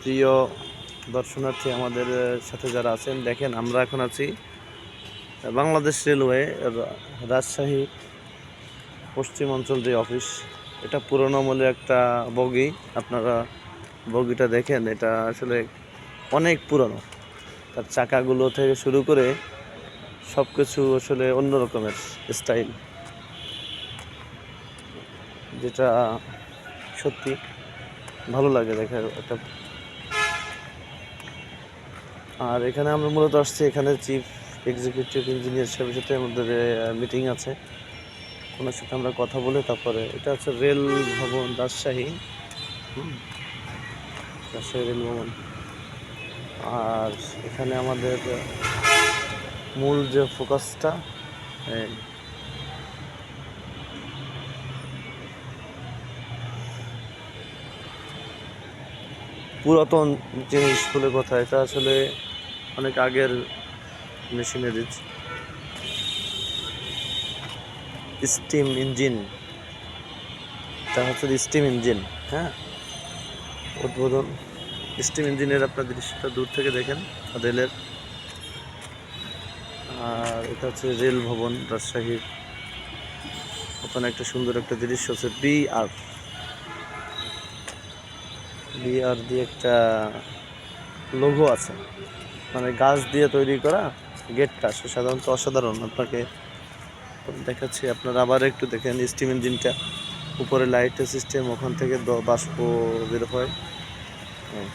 প্রিয় দর্শনার্থী আমাদের সাথে যারা আছেন, দেখেন আমরা এখন আছি বাংলাদেশ রেলওয়ে রাজশাহী পশ্চিম অঞ্চল যে অফিস, এটা পুরনো আমলের একটা বগি, আপনারা বগিটা দেখেন, এটা আসলে অনেক পুরনো। তার চাকাগুলো থেকে শুরু করে সব কিছু আসলে অন্য রকমের স্টাইল, যেটা সত্যি ভালো লাগে দেখার একটা। আর এখানে আমরা মূলত আসছি, এখানে চিফ এক্সিকিউটিভ ইঞ্জিনিয়ার সাহেবের সাথে আমাদের মিটিং আছে। ওনার সাথে আমরা কথা বলে তারপরে, এটা হচ্ছে রেল ভবন, রাজশাহী। রাজশাহী রেল ভবন। আর এখানে আমাদের মূল যে ফোকাসটা পুরাতন জিনিস বলে কথা, এটা আসলে অনেক আগের মেশিনারিজ স্টিম ইঞ্জিন তা হচ্ছে স্টিম ইঞ্জিন হ্যাঁ? উদ্বোধন, স্টিম ইঞ্জিনের আপনার দৃশ্যটা দূর থেকে দেখেন রেলের আর এটা হচ্ছে রেল ভবন, রাজশাহীর। ওখানে একটা সুন্দর একটা দৃশ্য হচ্ছে বি আর বিআর দিয়ে একটা লোগো আছে। মানে গাছ দিয়ে তৈরি করা গেটটা সে সাধারণত অসাধারণ। আপনাকে দেখাচ্ছি, আপনারা আবার একটু দেখেন স্টিম ইঞ্জিনটা উপরে লাইটের সিস্টেম ওখান থেকে বাষ্প বের হয়। হুম।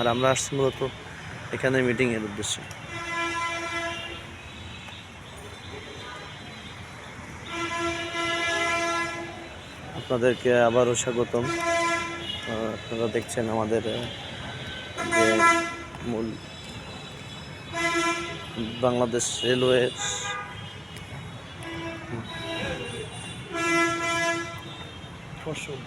আর আমরা আসছি মূলত এখানে মিটিংয়ের উদ্দেশ্যে। আপনাদেরকে আবারও স্বাগতম। আপনারা দেখছেন আমাদের যে মূল বাংলাদেশ রেলওয়ে ফসল।